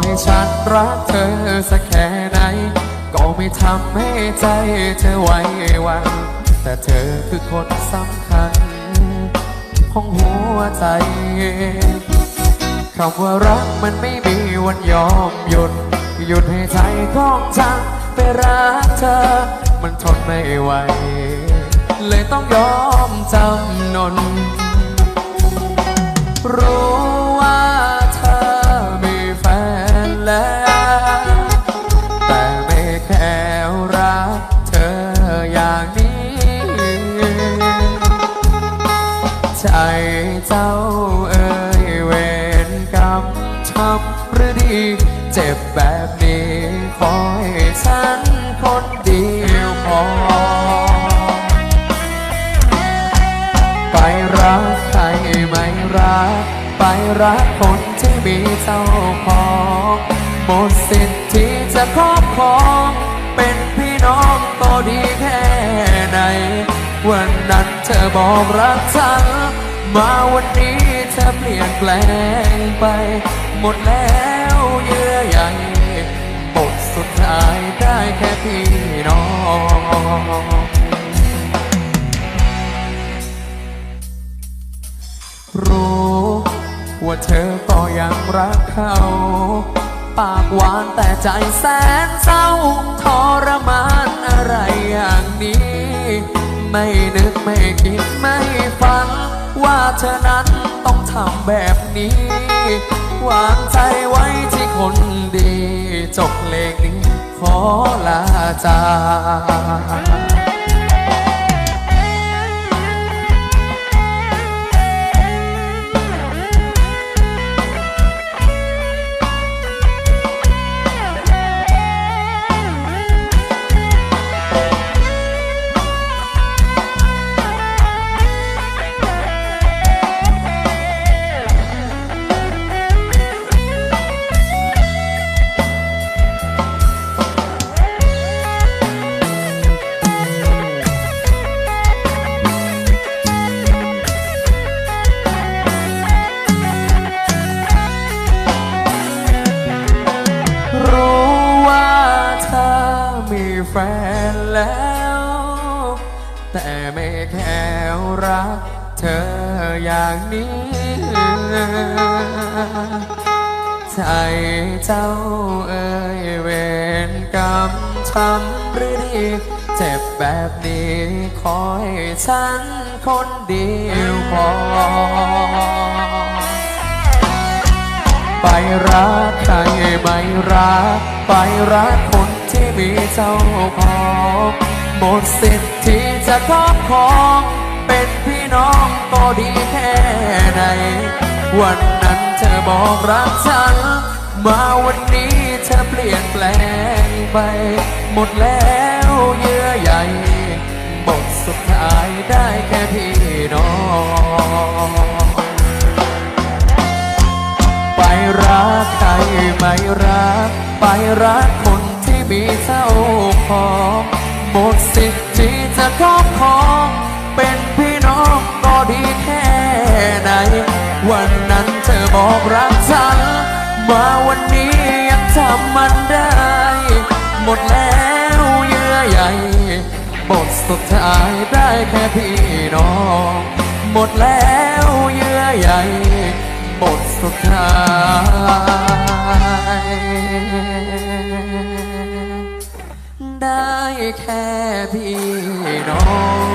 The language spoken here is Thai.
อยฉันรักเธอสักแค่ไหน ก็ไม่ทำให้ใจเธอไว้วัน แต่เธอคือคนสำคัญ ของหัวใจคำว่ารักมันไม่มีวันยอมหยุด หยุดให้ใจของฉันไปรักเธอ มันทนไม่ไหว เลยต้องยอมจำนนรู้ เจ้าเอ่ยเวรกรรมช้ำหรือดี เจ็บแบบนี้ขอให้ฉันคนเดียวพอ ไปรักใครไม่รัก ไปรักคนที่มีเจ้าของหมดสิทธิ์ที่จะครอบครองเป็นพี่น้องก็ดีแค่ไหน วันนั้นเธอบอกรักฉัน มาวันนี้เธอเปลี่ยนแปลงไป หมดแล้วเยื่อใยบทสุดท้ายได้แค่พี่น้องรู้ว่าเธอก็ยังรักเขาปากหวานแต่ใจแสนเศร้าทรมานอะไรอย่างนี้ ไม่นึกไม่คิดไม่ฝัน ว่าเธอนั้นต้องทำแบบนี้ วางใจไว้ที่คนดี จบเพลงนี้ขอลาจาก แค่รักเธออย่างนี้ ใจเจ้าเอ่ยเวรกรรมช้ำหรือดีเจ็บแบบนี้ขอให้ฉันคนเดียวพอ ไปรักใครไม่รัก ไปรักคนที่มีเจ้าขอหมดสิทธิ์ที่ จะครอบครองเป็นพี่น้องก็ดีแค่ไหน วันนั้นเธอบอกรักฉัน มาวันนี้เธอเปลี่ยนแปลงไป หมดแล้วเยื่อใยบทสุดท้ายได้แค่พี่น้อง ไปรักใครไม่รัก ไปรักคนที่มีเจ้าขอ หมดสิทธิ์ที่จะครอบครองเป็นพี่น้องก็ดีแค่ไหน วันนั้นเธอบอกรักฉัน มาวันนี้ยังจำมันได้ หมดแล้วเยื่อใยบทสุดท้ายได้แค่พี่น้อง หมดแล้วเยื่อใยบทสุดท้าย แค่พี่น้อง